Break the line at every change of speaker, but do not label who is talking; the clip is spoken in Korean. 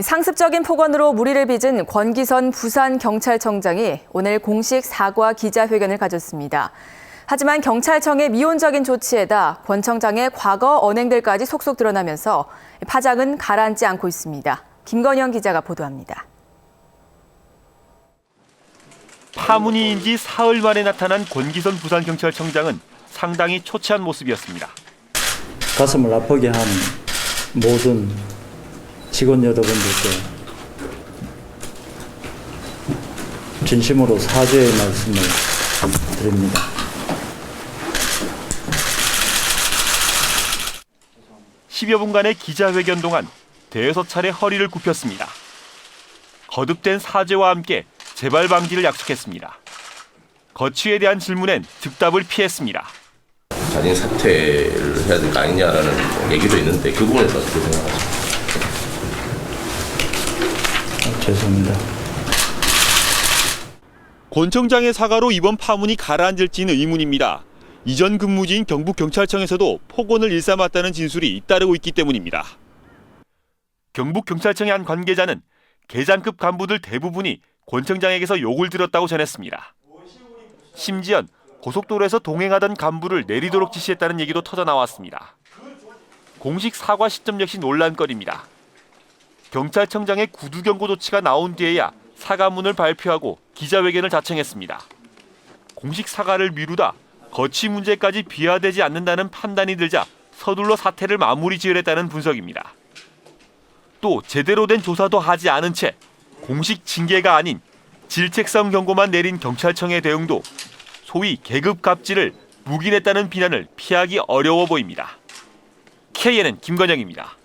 상습적인 폭언으로 무리를 빚은 권기선 부산 경찰청장이 오늘 공식 사과 기자회견을 가졌습니다. 하지만 경찰청의 미온적인 조치에다 권 청장의 과거 언행들까지 속속 드러나면서 파장은 가라앉지 않고 있습니다. 김건영 기자가 보도합니다.
파문이인 지 사흘 만에 나타난 권기선 부산경찰청장은 상당히 초췌한 모습이었습니다.
가슴을 아프게 한 모든 직원 여러분들께 진심으로 사죄의 말씀을 드립니다.
십여 분간의 기자회견 동안 대여섯 차례 허리를 굽혔습니다. 거듭된 사죄와 함께 재발 방지를 약속했습니다. 거취에 대한 질문엔 즉답을 피했습니다.
자진 사퇴를 해야 될 거 아니냐라는 얘기도 있는데 그 부분에서 어떻게 생각하십니까?
아, 죄송합니다.
권 청장의 사과로 이번 파문이 가라앉을지는 의문입니다. 이전 근무지인 경북경찰청에서도 폭언을 일삼았다는 진술이 잇따르고 있기 때문입니다. 경북경찰청의 한 관계자는 계장급 간부들 대부분이 권 청장에게서 욕을 들었다고 전했습니다. 심지어 고속도로에서 동행하던 간부를 내리도록 지시했다는 얘기도 터져 나왔습니다. 공식 사과 시점 역시 논란거리입니다. 경찰청장의 구두 경고 조치가 나온 뒤에야 사과문을 발표하고 기자회견을 자청했습니다. 공식 사과를 미루다 거취 문제까지 비화되지 않는다는 판단이 들자 서둘러 사태를 마무리 지으랬다는 분석입니다. 또 제대로 된 조사도 하지 않은 채 공식 징계가 아닌 질책성 경고만 내린 경찰청의 대응도 소위 계급 갑질을 묵인했다는 비난을 피하기 어려워 보입니다. KNN 김건영입니다.